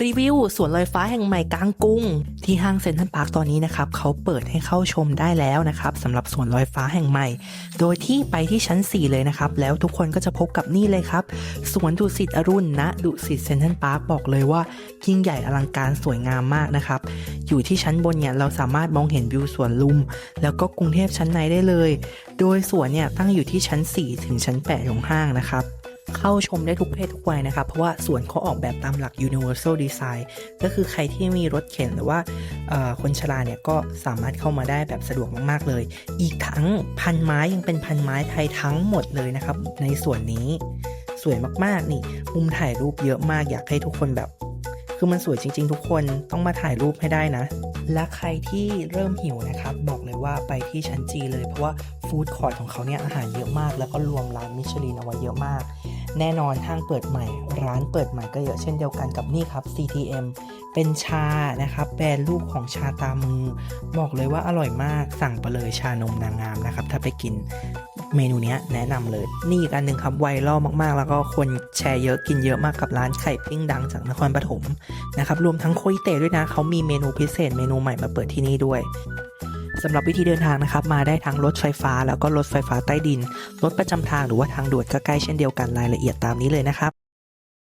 รีวิวสวนลอยฟ้าแห่งใหม่กลางกรุง ที่ห้างเซ็นทรัลพาร์คตอนนี้นะครับเขาเปิดให้เข้าชมได้แล้วนะครับสำหรับสวนลอยฟ้าแห่งใหม่ โดยที่ไปที่ชั้น 4 เลยนะครับ แล้วทุกคนก็จะพบกับนี่เลยครับสวนดุสิตอรุณณดุสิตเซ็นทรัลพาร์คบอกเลยว่ายิ่งใหญ่อลังการสวยงามมากนะครับ อยู่ที่ชั้นบนเนี่ยเราสามารถมองเห็นวิวสวนลุม แล้วก็กรุงเทพชั้นในได้เลย โดยสวนเนี่ยตั้งอยู่ที่ชั้น 4 ถึงชั้น 8 ของห้างนะครับ เข้าชมได้ทุกเพศทุกวัยนะครับ เพราะว่าสวนเขาออกแบบตามหลัก universal design ก็คือใครที่มีรถเข็นหรือว่าคนชราเนี่ยก็สามารถเข้ามาได้แบบสะดวกมากๆเลย อีกทั้งพันไม้ยังเป็นพันไม้ไทยทั้งหมดเลยนะครับ ในส่วนนี้สวยมากๆนี่ มุมถ่ายรูปเยอะมากอยากให้ทุกคนแบบ คือมันสวยจริง ๆ ทุกคนต้องมาถ่ายรูปให้ได้นะ และใครที่เริ่มหิวนะครับ บอกเลยว่าไปที่ชั้นจีเลย เพราะว่าฟู้ดคอร์ทของเขาเนี่ยอาหารเยอะมาก แล้วก็รวมร้านมิชลินเอาไว้เยอะมาก แน่นอนห้างเปิดใหม่ ร้านเปิดใหม่ก็เยอะเช่นเดียวกันกับนี่ครับ CTM เป็นชานะครับแบรนด์ลูกของชาตามือ บอกเลยว่าอร่อยมากสั่งไปเลยชานมนางงามนะครับ ถ้าไปกิน เมนูนี้แนะนำเลย นี่อีกอันหนึ่งครับไวรัลมากๆ แล้วก็คนแชร์เยอะกินเยอะมากกับร้านไข่ปิ้งดังจากนครปฐมนะครับรวมทั้งโคยเตะด้วยนะเขามีเมนูพิเศษเมนูใหม่มาเปิดที่นี่ด้วยสำหรับวิธีเดินทางนะครับ มาได้ทั้งรถไฟฟ้าแล้วก็รถไฟฟ้าใต้ดิน รถประจำทางหรือว่าทางด่วนก็ใกล้เช่นเดียวกันรายละเอียดตามนี้เลยนะครับ